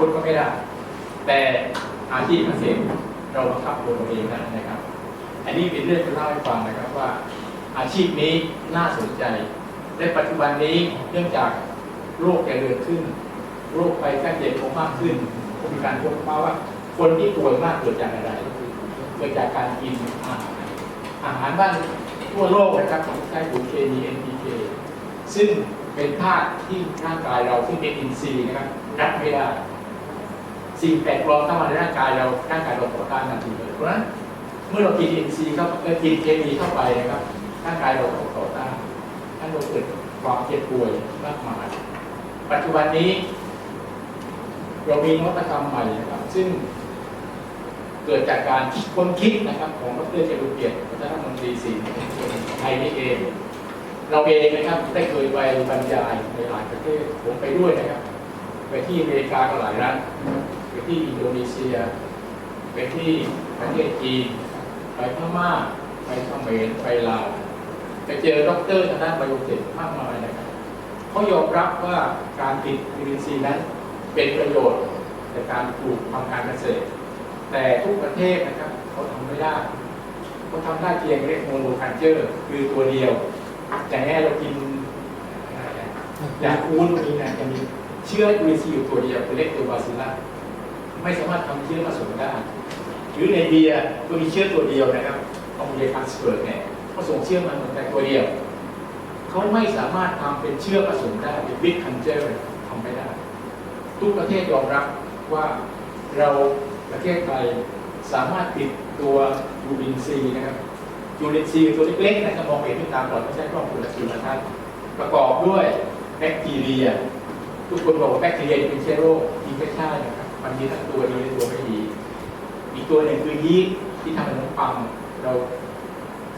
คนก็ไม่ได้ แต่อาชีพเกษตรเราบังคับตัวเราเองนะนะครับ อันนี้เป็นเรื่องจะเล่าให้ฟังนะครับว่า อาชีพนี้น่าสนใจในปัจจุบันนี้เนื่องจากโรคเจริญขึ้นโรคไปแค่เจ็บคงมากขึ้นก็มีการพบมาว่า คนที่ป่วยมากเกิดจากอะไรเกิดจากการกินอาหารอาหารบ้านทั่วโลกนะครับของใช้ปุ๋ยเคมี NPK ซึ่งเป็นธาตุที่ร่างกายเราซึ่งเป็นอินทรีย์นะครับรับไม่ได้ สิ่งแปลกปลอมเข้ามาในร่างกายเราร่างกายเราต่อต้านทันทีเลยเพราะฉะนั้นเมื่อเรากินอินทรีย์เข้ากินเคมีเข้าไปนะครับร่างกายเราต่อต้านท่านเราเกิดความเจ็บป่วยมากมาย ปัจจุบันนี้ เรามีนวัตกรรมใหม่นะครับ ซึ่งเกิดจากการคิดค้นคิดนะครับของดรจรุเกียรติวัฒนมนตรีศิลป์ไทยนี่เอง เราเองนะครับได้เคยไปบรรยายในหลายประเทศผมไปด้วยนะครับ ไปที่อเมริกาก็หลายรัฐ ไปที่อินโดนีเซีย ไปที่ประเทศจีน ไปพม่า ไปเขมรไปลาวไปเจอด็อกเตอร์ทางด้านไบโอเทคมากมายนะครับเขายอมรับว่าการติดวิตามินซีนั้นเป็นประโยชน์ในการปลูกทำการเกษตร แต่ทุกประเทศนะครับเขาทำไม่ได้เขาทำได้เพียงเรียกโมโนคัลเจอร์คือตัวเดียวอย่างแรกเรากินอย่างอูนวันนี้นะจะมีเชื้อจุลินทรีอยู่ตัวเดียวคือเรียกตัวบาซิลลัส ไม่สามารถทำเชื้อผสมได้ หรือในเบียร์ก็มีเชื้อตัวเดียวนะครับของเบียร์คันสเบิร์กเนี่ยเขาส่งเชื้อมันแต่ตัวเดียว เขาไม่สามารถทำเป็นเชื้อผสมได้เป็นบิ๊กคันเจอร์ทำไม่ได้ ทุกประเทศยอมรับว่าเราประเทศไทยสามารถติดตัวยูรินซีนะครับยูรินซีตัวเล็กๆนะครับมองเห็นด้วยตาเปล่าไม่ใช่กล้องคุณจุลทรรศน์ประกอบด้วยแบคทีเรีย ทุกคนบอกว่าแบคทีเรียเป็นเชื้อโรคจริงไม่ใช่นะ มันมีทั้งตัวดีและตัวไม่ดี อีกตัวหนึ่งคือยีสต์ที่ทำขนมปังเรา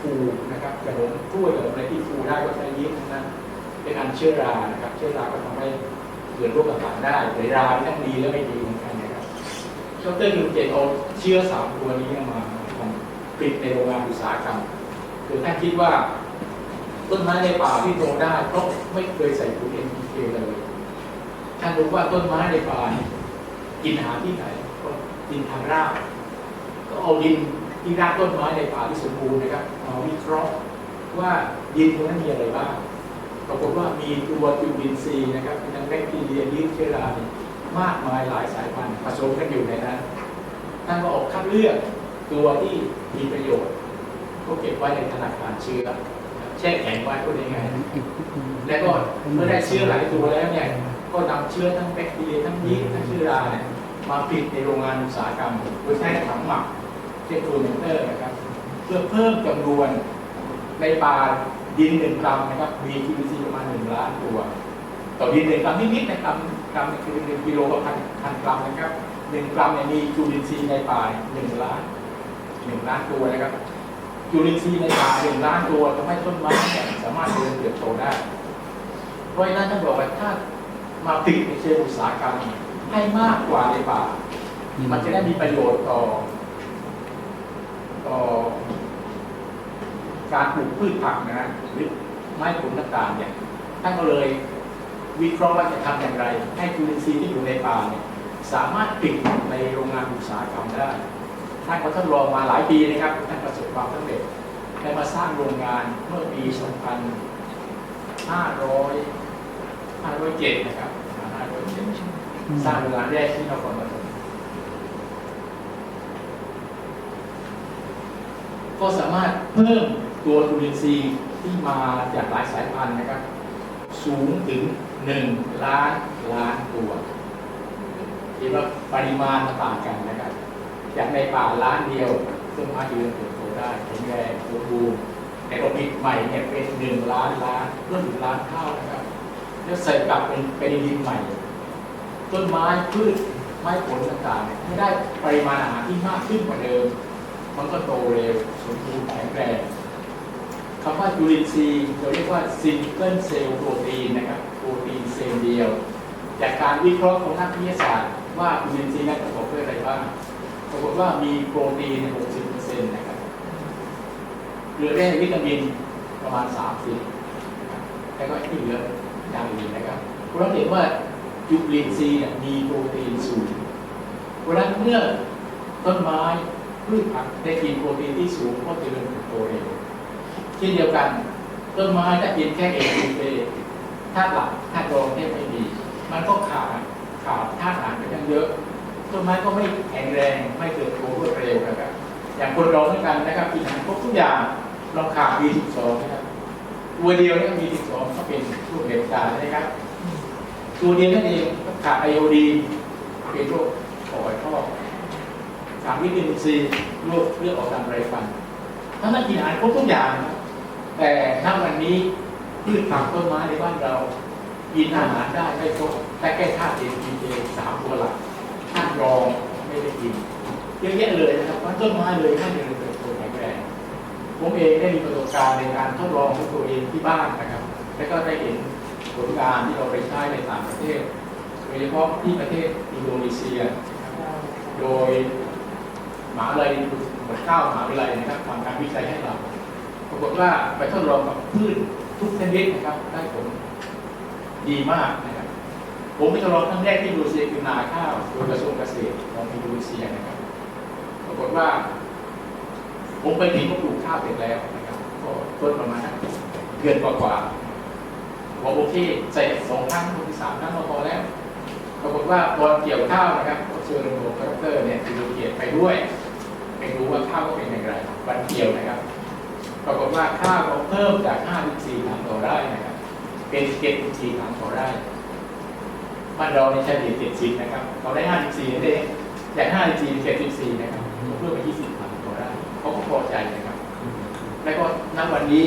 ฟูนะครับขนมกล้วยขนมอะไรที่ฟูได้ก็ใช้ยีสต์ทั้งนั้นเป็นอันเชื้อรานะครับ เชื้อราก็ทำให้เกิดโรคต่างๆได้แต่ราที่ทั้งดีและไม่ดีเหมือนกันนะครับดรยูเจนเอาเชื้อสามตัวนี้มาของผลิตในโรงงานอุตสาหกรรมคือท่านคิดว่าต้นไม้ในป่าที่โตได้เพราะไม่เคยใส่ปุ๋ย NPK เลย ท่านรู้ว่าต้นไม้ในป่า กินอาหารที่ไหนก็กินทางรากก็เอาดินที่รากต้นไม้ในป่าที่สมบูรณ์นะครับมาวิเคราะห์ว่าดินตรงนั้นมีอะไรบ้างปรากฏว่ามีตัวจุลินทรีย์นะครับเป็นทั้งแบคทีเรียยีสต์เชื้อรามากมายหลายสายพันธุ์ผสมกันอยู่ในนั้นท่านก็ออกคัดเลือกตัวที่มีประโยชน์ก็เก็บไว้ในธนาคารเชื้อแช่แข็งไว้ก็ได้ไงายๆแล้วก็เมื่อได้เชื้อหลายตัวแล้วเนี่ย ก็นำเชื้อทั้งแบคทีเรียทั้งยีสต์ทั้งเชื้อราเนี่ยมาผลิตในโรงงานอุตสาหกรรมโดยใช้ถังหมักเช่นฟูลเมนเตอร์นะครับเพื่อเพิ่มจำนวนในป่าดินหนึ่งกรัมนะครับมีจุลินทรีย์ประมาณหนึ่งล้านตัว ต่อดินหนึ่งกรัมนิดๆนะครับกรัมคือหนึ่งกิโลกับพันพันกรัมนะครับหนึ่งกรัมเนี่ยมีจุลินทรีย์ในป่าหนึ่งล้านหนึ่งล้านตัวนะครับจุลินทรีย์ในป่าหนึ่งล้านตัวทำให้ต้นไม้เนี่ยสามารถเจริญเติบโตได้เพราะฉะนั้นท่านบอกว่าถ้า มาผลิตในเชิงอุตสาหกรรมให้มากกว่าในป่า มันจะได้มีประโยชน์ต่อ ต่อ การปลูกพืชผักนะฮะหรือไม้ผลต่างๆเนี่ยท่านก็เลยวิเคราะห์ว่าจะทำอย่างไร ให้จุลินทรีย์ที่อยู่ในป่าเนี่ยสามารถปิดในโรงงานอุตสาหกรรมได้ท่านก็ทดลองมาหลายปีนะครับท่านประสบความสำเร็จได้มาสร้างโรงงานเมื่อปี 2500 507นะครับ507สร้างโรงงานแรกที่นครปฐมก็สามารถเพิ่มตัวจุลินทรีย์ที่มาจากหลายสายพันธุ์นะครับ สูงถึง 1 ล้านล้านตัวเห็นว่าปริมาณต่างกันนะครับ จากในป่าล้านเดียวต้นไม้ยืนเติบโตได้แข็งแรงสมบูรณ์แต่ก็ปิดใหม่เนี่ยเป็นหนึ่งล้านล้านเพิ่มถึงล้านเท่านะครับ แล้วใส่กลับเป็นเป็นดินใหม่ ต้นไม้พืชไม้ผลต่างๆเนี่ได้ปริมาณอาหารที่มากขึ้นกว่าเดิม มันก็โตเร็วสมบูรณ์แข็งแรงคำว่าจุลินทรีย์เราเรียกว่าซิงเกิลเซลล์โปรตีนนะครับโปรตีนเซลล์เดียว จากการวิเคราะห์ของนักวิทยาศาสตร์ว่าจุลินทรีย์นั้นประกอบด้วยอะไรบ้างปรากฏว่ามีโปรตีน 60%นะครับเหลือได้วิตามินประมาณ 30แล้วก็ที่เหลือ อย่างอื่นนะครับเราเห็นว่าจุลินทรีย์มีโปรตีนสูงเพราะนั้นเมื่อต้นไม้พืชผักได้กินโปรตีนที่สูงก็เจริญเติบโตเร็วเช่นเดียวกัน ต้นไม้ถ้ากินแค่เอทีเธาตุหลักธาตุรองเนี่ไม่มีมันก็ขาดขาดธาตุอาหารไปตั้งเยอะต้นไม้ก็ไม่แข็งแรงไม่เติบโตรวดเร็วนะครับ อย่างคนเราเหมือนกันนะครับกินอาหารครบทุกอย่างเราขาด B12 นะครับ ตัวเดียวเนี่ย B12 ก็เป็นผู้เด็กตานะครับ ตัวเดียวนั่นเองขาดไอโอดีนเป็นโรคปอดท่อขาดวิตามินซีโรคเลือดออกทางไรฟันถ้ามันกินอาหารครบทุกอย่าง แต่ณวันนี้พืชผักต้นไม้ในบ้านเรากินอาหารได้ไม่ครบแต่แค่ธาตุเอทีเสามตัวหลักธาตุรองไม่ได้กินเยอะแยะเลยนะครับว่าต้นไม้เลยให้เจริญเติบโตแข็งแรง ผมเองได้มีประสบการณ์ในการทดลองด้วยตัวเองที่บ้านนะครับ แล้วก็ได้เห็นผลงานที่เราไปใช้ในต่างประเทศ โดยเฉพาะที่ประเทศอินโดนีเซีย โดยมหาวิทยาลัยหมดเก้ามหาวิทยาลัยนะครับทำการวิจัยให้เรา ปรากฏว่าไปทดลองกับพืชทุกชนิดนะครับ ได้ผลดีมากนะครับ ผมไปทดลองครั้งแรกที่อินโดนีเซียคือนาข้าวโดยกระทรวงเกษตรของอินโดนีเซียนะครับ ปรากฏว่า ผมไปถึงก็ปลูกข้าวเสร็จแล้วนะครับก็ต้นประมาณนั้นเดือนกว่าๆบอกโอเคใส่สองครั้งสามครั้งพอแล้วปรากฏว่าตอนเกี่ยวข้าวนะครับเชิญโรงดรเนี่ยคือเกียรติไปด้วยไปดูว่าข้าวก็เป็นอย่างไรวันเกี่ยวนะครับ ปรากฏว่าข้าวก็เพิ่มจาก 54ถังต่อไร่นะครับ เป็น74ถังต่อไร่บ้านเราในเฉลี่ย70นะครับเราได้ 54นั่นเองจาก 54เป็น74นะครับเพิ่มไป 20ถังต่อไร่เขาก็พอใจนะครับ แล้วก็ณวั นี้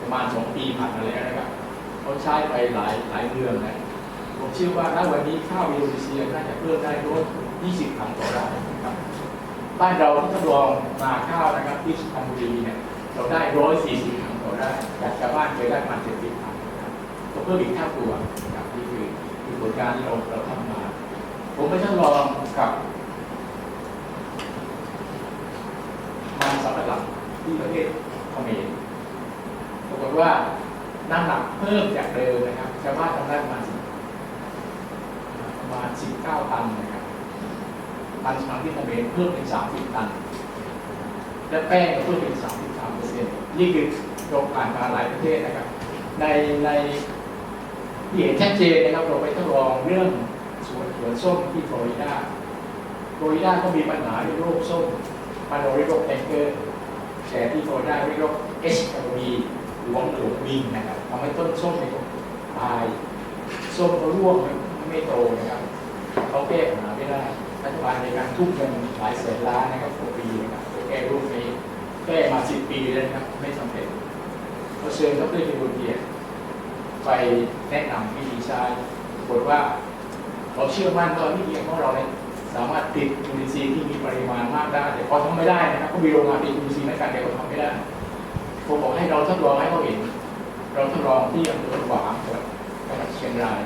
ประมาณ2ปีผ่านมาแล้วนะครับเขาใช้ไปหลายหลายเดือนนะผมเชื่อว่าณวันนี้ข้าวอินโดนีเซียน่าจะเพิ่มได้รวม20ถังต่อไร่นะครับบ้านเราที่ทดลองนาข้าวนะครับที่สุพรรณบุรีเนี่ยเราได้ 140ถังต่อไร่จากชาวบ้านเคยได้ประมาณ70ถังนะครับก็เพิ่มอีกเท่าตัวนะครับนี่คือคือผลการที่เราเราทำมา ผมไปทดลองกับมันสำปะหลังที่ประเทศเขมร ว่าน้ำหนักเพิ่มจากเดิมนะครับชาวบ้านทำได้ประมาณประมาณ 19 ตันนะครับตันชามที่ทะเลเพิ่มเป็น 30 ตัน และแป้งก็เพิ่มเป็น 33เปอร์เซ็นต์นี่คือโรงผ่านมาหลายประเทศนะครับ ในในที่เห็นชัดเจนนะครับเราไปทดลองเรื่องสวนสวนส้มที่ฟลอริดาฟลอริดาก็มีปัญหาเรื่องโรคส้มปัญหาเรื่องโรคแองเกอร์แต่ที่ฟลอริดาเรียกโรค H กับ V ห รือว่าหลงวิงนะครับทำให้ต้นส้มเนี่ยตายส้มเขาร่วงไม่ไม่โตนะครับเขาแก้ปัญหาไม่ได้รัฐบาลในการทุ่มเงินหลายแสนล้านนะครับต่อปีนะครับแก้รูปนี้แก้มาสิบปีแล้วนะครับ ไม่สำเร็จเราเชิญดรเฮโรเดียไปแนะนำวิธีใช้ปรากว่าเราเชื่อมั่นว่าวิธีของเราเนี่ยสามารถติดจุลินทรีย์ที่มีปริมาณมากได้แต่พอทำไม่ได้นะครับก็มีโรงงานติดจุลินทรีย์ในการแต่ก็ทำไม่ได้ ผมบอกให้เราทดลองให้เขาเห็น เราทดลองที่อำเภอหวางจังหวัดจังหวัดเชียงราย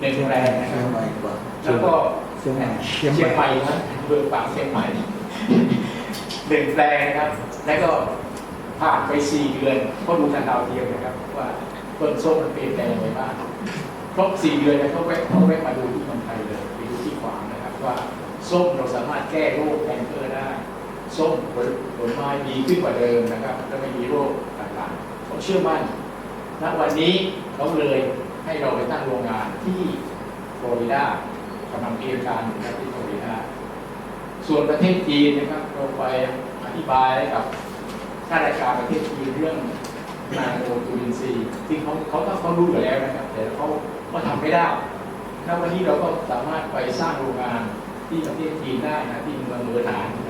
หนึ่งแปลงนะคเชีรัยบงใหม่กว่าแล้วก็เชียงใหม่เชียงใหม่นะเบอร์ปากเชียงใหม่หนึ่งแปลงนะครับ แล้วก็ผ่านไปสี่เดือนก็ดูทางดาวเทียมนะครับ ว่าต้นส้มมันเปลี่ยนแปลงยังไงบ้างครบสี่เดือนแล้วเขาแวะเขาแวะมาดูที่เมืองไทยเลยไปดูที่ขวางนะครับ ว่าส้มเราสามารถแก้โรคแคนเซอร์ได้ ส้มผลผลไม้ดีขึ้นกว่าเดิมนะครับและไม่มีโรคต่างๆผมเชื่อมั่นณวันนี้เขาเลยให้เราไปตั้งโรงงานที่ฟลอริดากำลังเตรียมการอยู่นะครับที่ฟลอริดาส่วนประเทศจีนนะครับเราไปอธิบายกับข้าราชการประเทศจีนเรื่องนาโนจูลินทรีย์ที่เขาเขาต้องเขารู้อยู่แล้วนะครับ แต่เขาก็ทำไม่ได้ณวันนี้เราก็สามารถไปสร้างโรงงานที่ประเทศจีนได้นะที่เมืองเมือหนานนะ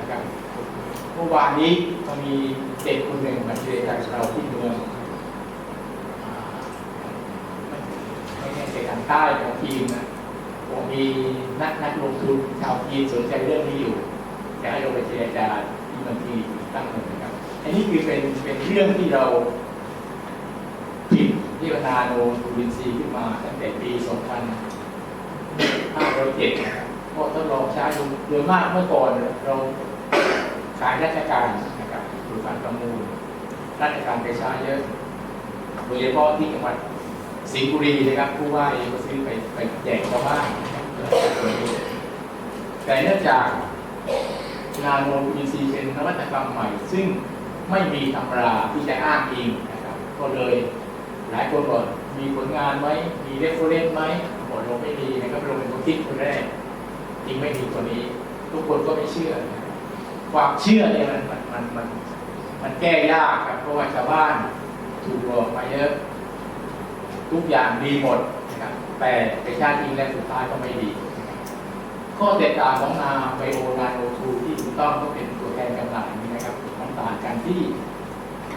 มื่อวานนี้ก็มีเด็กคนหนึ่งมาเจอกับเราที่เมืองไม่แน่ใจทางใต้ของจีนนะผมมีนักนักลงทุนชาวจีนสนใจเรื่องนี้อยู่อยากให้เราไปเจรจาที่เมืองจีนตั้งหนึ่งนะครับ อันนี้คือเป็นเป็นเรื่องที่เราผิดที่วนาโนทูลินซีขึ้นมาตั้งแต่ปี 2507นะครับก็ทดลองใช้ดูโดยมากเมื่อก่อนเรา ขายราชการนะครับหรือการประมูลราชการไปช้เยอะโดยเฉพาะที่จังหวัดสิงห์บุรีนะครับผู้ว่าเองก็ซื้อไปไปแจกชาวบ้านนะครับแต่เนื่องจากนาโนอินซีเป็นนวัตกรรมใหม่ ซึ่งไม่มีตำราที่จะอ้างอิงนะครับ ก็เลยหลายคนบอกมีผลงานไหมมีเรฟเฟอเรนซ์ไหมบอกเราไม่มีนะครับเราเป็นคนคิดคนแรกจริงไม่มีคนนี้ ทุกคนก็ไม่เชื่อนะ ความเชื่อเนี่ยมันมันมันมันมันแก้ยากครับเพราะว่าชาวบ้านถูกหลอกมาเยอะ ทุกอย่างดีหมดนะครับแต่ในชาติจริงแล้วสุดท้ายก็ไม่ดี ข้อแตกต่างของนาไบโอนาโนทูที่ถูกต้องก็เป็นตัวแทนจำหน่ายนี้นะครับมันต่างกันที่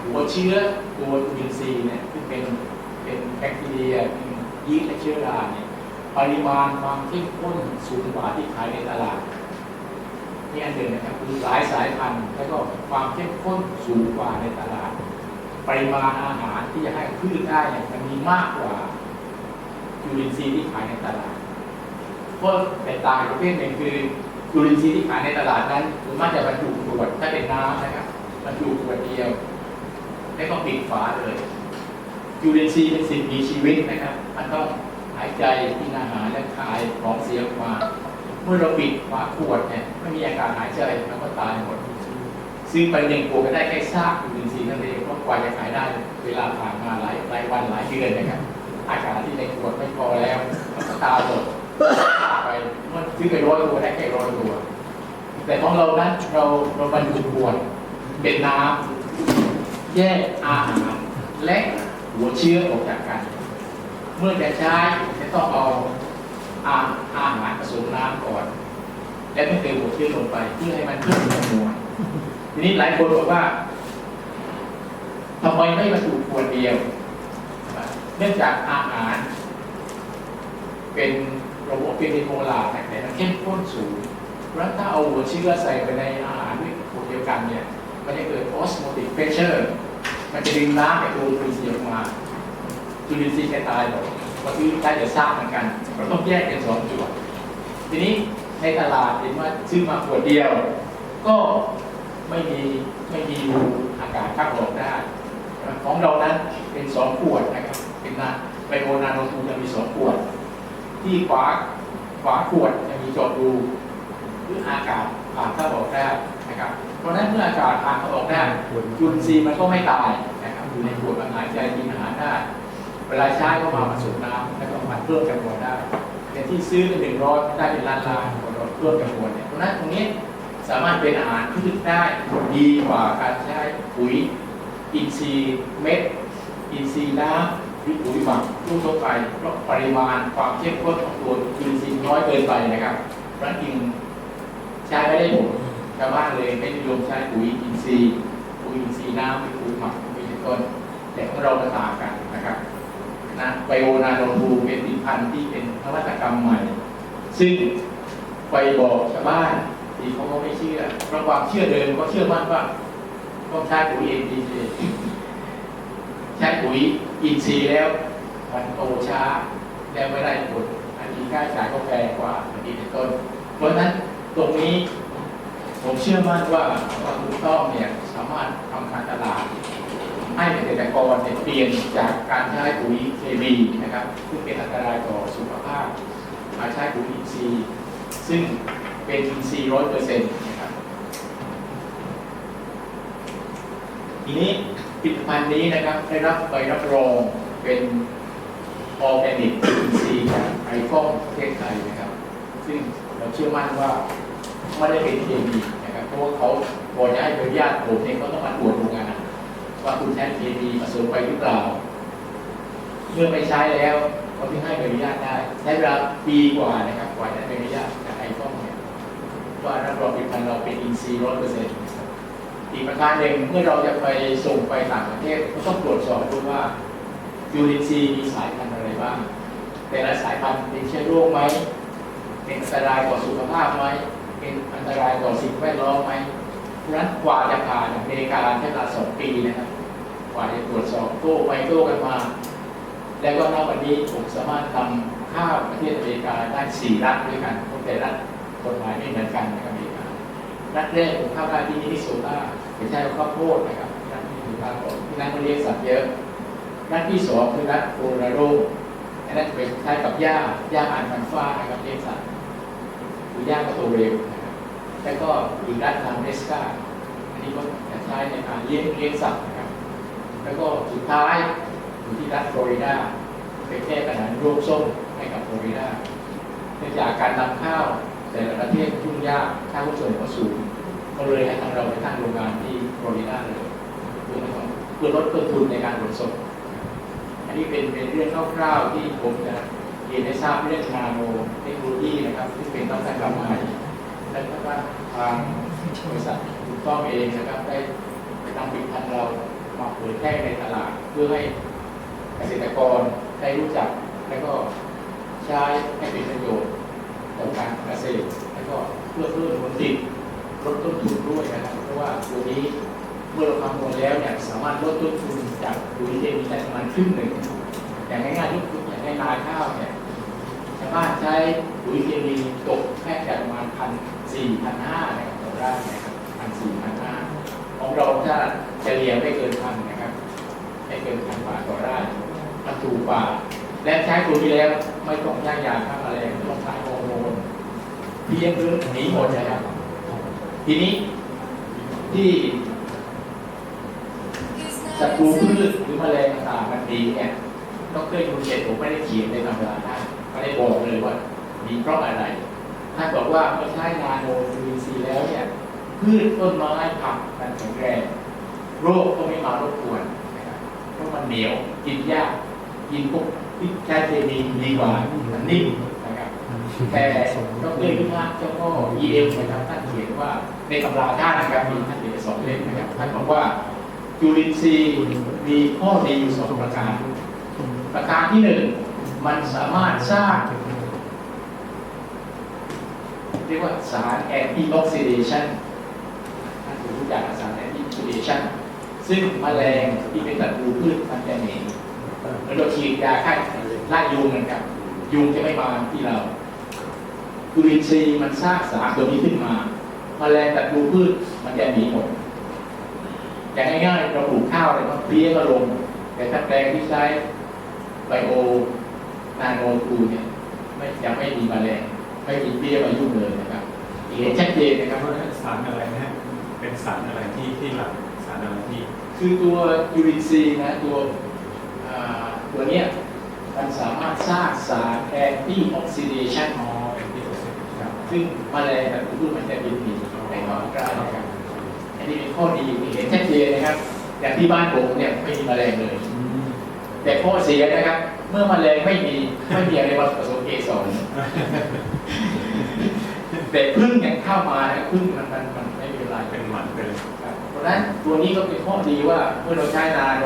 หัวเชื้อตัวจุลินทรีย์เนี่ยที่เป็นเป็นแบคทีเรียเป็นยีสต์และเชื้อราเนี่ยปริมาณความเข้มข้นสูงกว่าที่ขายในตลาด นี่อันหนึ่งนะครับคือหลายสายพันธุ์แล้วก็ความเข้มข้นสูงกว่าในตลาดปริมาณอาหารที่จะให้พืชได้เนี่ยมันมีมากกว่าจุลินทรีย์ที่ขายในตลาดเพราะแต่ต่างอีกประเภทหนึ่งคือจุลินทรีย์ที่ขายในตลาดนั้นมันมักจะบรรจุขวดถ้าเป็นน้ำนะครับบรรจุขวดเดียวแล้วก็ปิดฝาเลยจุลินทรีย์เป็นสิ่งมีชีวิตนะครับ มันต้องหายใจกินอาหารและคายของเสียออกมา เมื่อเราปิดฝาขวดเนี่ยไม่มีอาการหายใจมันก็ตายหมด ซึ่งไปหนึ่งขวดก็ได้แค่ซากจุลินทรีนั่นเองเพราะกว่าจะขายได้ เวลาผ่านมาหลายหลายวันหลายเดือนนะครับอากาศที่ในขวดไม่พอแล้วมันก็ตายหมดไปเมื่อซื้อไปร้อยตัวได้แค่ร้อยตัวแต่ของเรานั้นเราเราบรรจุขวดเป็นน้ำแยกอาหารและหัวเชื้อออกจากกัน เมื่อจะใช้จะต้องเอา อาอาหารผสมน้ำก่อน แล้วต้องเติมหัวเชื้อลงไป เพื่อให้มันเพิ่มจำนวนทีนี้หลายคนบอกว่าทำไมไม่บรรจุขวดเดียว เนื่องจากอาหาร เป็นระบบเป็นโมลาร์แต่มันเข้มข้นสูงเพราะฉะนั้นถ้าเอาหัวเชื้อใส่ไปในอาหารด้วยขวดเดียวกันเนี่ย มันจะเกิด osmotic pressure มันจะดึงน้ำจากตัวจุลินทรีย์ออกมาจุลินทรีย์แค่ตายหมด ก็คือได้แต่ซากเหมือนกันเราต้องแยกเป็นสองจุด ทีนี้ในตลาดเห็นว่าซื้อมาขวดเดียว ก็ไม่มีไม่มีรูอากาศเข้าออกได้ของเรานั้นเป็นสองขวดนะครับ เป็นนาไบโอนาโนทูจะมีสองขวด ที่ขวาขวาขวดจะมีจอดรูหรืออากาศผ่านเข้าออกได้นะครับ เพราะนั้นเมื่ออากาศผ่านเข้าออกได้จุลินทรีย์มันก็ไม่ตายนะครับอยู่ในขวดมันหายใจกินอาหารได้ ลาใช้ก็มาผสมน้ำแล้วก็มันเพิ่มจำนวนได้อย่างที่ซื้อเป็นหนึ่งร้อยได้เป็นล้านล้านคนเราเพิ่มจำนวนเนี่ยเพราะนั้นตรงนี้สามารถเป็นอาหารพืชได้ดีกว่าการใช้ปุ๋ยอินทรีย์เม็ดอินทรีย์น้ำหรือปุ๋ยหมักทั่วไปเพราะปริมาณความเข้มข้นของตัวจุลินทรีย์น้อยเกินไปนะครับเพราะฉะนั้นจึงใช้ไม่ได้ผลชาวบ้านเลยไม่นิยมใช้ปุ๋ยอินทรีย์ปุ๋ยอินทรีย์น้ำหรือปุ๋ยหมักเป็นต้นแต่ของเรามันต่างกันนะครับ นะไบโอนาโนทูเป็นผลิตภัณฑ์ที่เป็นนวัตกรรมใหม่ ซึ่งไปบอกชาวบ้านที่เขาก็ไม่เชื่อเพราะความเชื่อเดิมก็เชื่อมั่นว่าต้องใช้ปุ๋ยเอ็นดีใช้ปุ๋ยอินทรีย์แล้วมันโตช้าแล้วไม่ได้ผลอันนี้ค่าใช้จ่ายก็แพงกว่าอันนี้เป็นต้น เพราะฉะนั้นตรงนี้ผมเชื่อมั่นว่าความถูกต้องเนี่ยสามารถทำการตลาด ให้เกษตรกรเปลี่ยนจากการใช้ปุ๋ยเคมีนะครับซึ่งเป็นอันตรายต่อสุขภาพ มาใช้ปุ๋ยอินทรีย์ ซึ่งเป็นอินทรีย์ร้อยเปอร์เซ็นต์นะครับทีนี้ผลิตภัณฑ์นี้นะครับได้รับใบรับรองเป็นออร์แกนิกอินทรีย์จากไอคอนประเทศไทยนะครับ ซึ่งเราเชื่อมั่นว่าไม่ได้เป็นเคมีนะครับเพราะว่าเขาบอจะให้ใบอนุญาตผมเนี่ยเขาต้องมาตรวจโรงงาน ว่าคุณใช้เคมีผสมไปหรือเปล่า เมื่อไม่ใช้แล้วเขาถึงให้ใบอนุญาตได้ใช้เวลาปีกว่านะครับกว่าจะได้ใบอนุญาตจากไอคอนเนี่ยว่ารับรองผลิตภัณฑ์เราเป็นอินทรีร้อยเปอร์เซ็นต์อีกประการหนึ่งเมื่อเราจะไปส่งไปต่างประเทศก็ต้องตรวจสอบดูว่ายูรินซีย์มีสายพันธุ์อะไรบ้าง แต่ละสายพันธุ์เป็นเชื้อโรคไหมเป็นอันตรายต่อสุขภาพไหมเป็นอันตรายต่อสิ่งแวดล้อมไหมเพราะฉะนั้นกว่าจะผ่านอเมริกาใช้เวลาสองปีนะครับ กว่าจะตรวจสอบโต้ไปโต้กันมา แล้วก็ณวันนี้ผมสามารถทำข้าวประเทศอเมริกาได้สี่รัฐด้วยกันเพราะแต่รัฐกฎหมายไม่เหมือนกันนะครับอเมริการัฐแรกผมเข้าได้ที่มินนิโซตาไม่ใช่ข้าวโพดนะครับรัฐที่มีข้าวโพดที่นั่นเขาเลี้ยงสัตว์เยอะรัฐที่สองคือรัฐโคโลราโดอันนั้นจะเป็นคล้ายกับหญ้าหญ้าอ่านมันฟ้านะครับเลี้ยงสัตว์หรือหญ้าก็โตเร็วนะครับแล้วก็อีกด้านทางเนสกาอันนี้ก็จะใช้ในการเลี้ยงเลี้ยงสัตว์นะครับ แล้วก็สุดท้ายอยู่ที่รัฐฟลอริดาไปแก้ปัญหาโรคส้มให้กับฟลอริดาเนื่องจากการนำข้าวแต่ละประเทศยุ่งยากค่าขนส่งก็สูงก็เลยให้ทางเราไปตั้งโรงงานที่ฟลอริดาเลยเพื่อเพื่อลดต้นทุนในการขนส่งอันนี้เป็นเป็นเรื่องคร่าวๆที่ผมจะเรียนให้ทราบเรื่องนาโนเทคโนโลยีนะครับที่เป็นต้องการกำใหม่และก็ทางบริษัทถูกต้องเองนะครับได้นำผลิตภัณฑ์เรา มาเผยแพร่ในตลาด เพื่อให้เกษตรกรได้รู้จัก และก็ใช้ให้เป็นประโยชน์ต่อการเกษตร และก็เพื่อเพิ่มผลผลิตลดต้นทุนด้วยนะครับ เพราะว่าตัวนี้เมื่อเราคำนวณแล้วเนี่ยสามารถลดต้นทุนจากปุ๋ยเคมีได้ประมาณครึ่งหนึ่งอย่างง่ายๆยกตัวอย่างในนาข้าวเนี่ยชาวบ้านใช้ปุ๋ยเคมีตกแค่แต่ประมาณพันสี่พันห้านะครับต่อไร่นะครับพันสี่ ของเราถ้าเฉลี่ยไม่เกินพันนะครับ ไม่เกินพันบาทต่อไร่มันถูกกว่า และใช้ตัวนี้แล้วไม่ต้องย่ายาฆ่าแมลงไม่ต้องใช้ฮอร์โมนเพียงเพื่อหนีหมดนะครับ ทีนี้ที่ศัตรูพืชหรือแมลงต่างๆมันดีเนี่ยดรยูเชตผมไม่ได้เขียนในตำราท่านไม่ได้บอกเลยว่าดีเพราะอะไรท่าบอกว่าเมื่อใช้นาโนยูรินซีแล้วเนี่ย พืชต้นไม้ผักมันแข็งแรงโรคก็ไม่มารบกวนเพราะมันเหนียวกินยากกินพวกที่ใช้เคมีดีกว่ามันนิ่มนะครับแต่ดรพิพัฒน์เจ้าพ่อ EM นะครับท่านเขียนว่าในตำราท่านนะครับมีท่านเขียนสองเล่มนะครับท่านบอกว่าจุลินทรีย์มีข้อดีอยู่สองประการ ประการที่หนึ่งมันสามารถสร้างเรียกว่าสารแอนตี้ออกซิเดชัน ท่านรู้จักสารแอนตี้ออกซิเดชันซึ่งแมลงที่เป็นศัตรูพืชมันจะหนีเมื่อเราฉีดยาฆ่าไล่ยุงเหมือนกันยุงจะไม่มาที่เราจุลินทรีย์มันสร้างสารตัวนี้ขึ้นมาแมลงศัตรูพืชมันจะหนีหมดอย่างง่ายๆเราปลูกข้าวเลยมันเพลี้ยก็ลง แต่ถ้าแปลงที่ใช้ไบโอนาโนทูเนี่ยไม่ยังไม่มีแมลงไม่มีเพี้ยมายุ่งเลยนะครับเห็นชัดเจนนะครับเพราะฉะนั้นสารอะไรนะฮะ เป็นสารอะไรที่ที่หลักสารอะไรที่คือตัวยูรินซีย์นะตัวอ่าตัวเนี้ยมันสามารถสร้างสารแอนตี้ออกซิเดชันอ๋อเป็นที่ตัวเสพครับซึ่งแมลงศัตรูพืชมันจะบินหนีในความใกล้นะครับอันนี้เป็นข้อดีที่เห็นชัดเจนนะครับอย่างที่บ้านผมเนี่ยไม่มีแมลงเลย แต่ข้อเสียนะครับ เมื่อแมลงไม่มีไม่มีอะไรมาผสมเกสรแต่พึ่งยังเข้ามานะพึ่งมันมันมัน นั้นตัวนี้ก็เป็นข้อดีว่าเมื่อเราใช้นาโน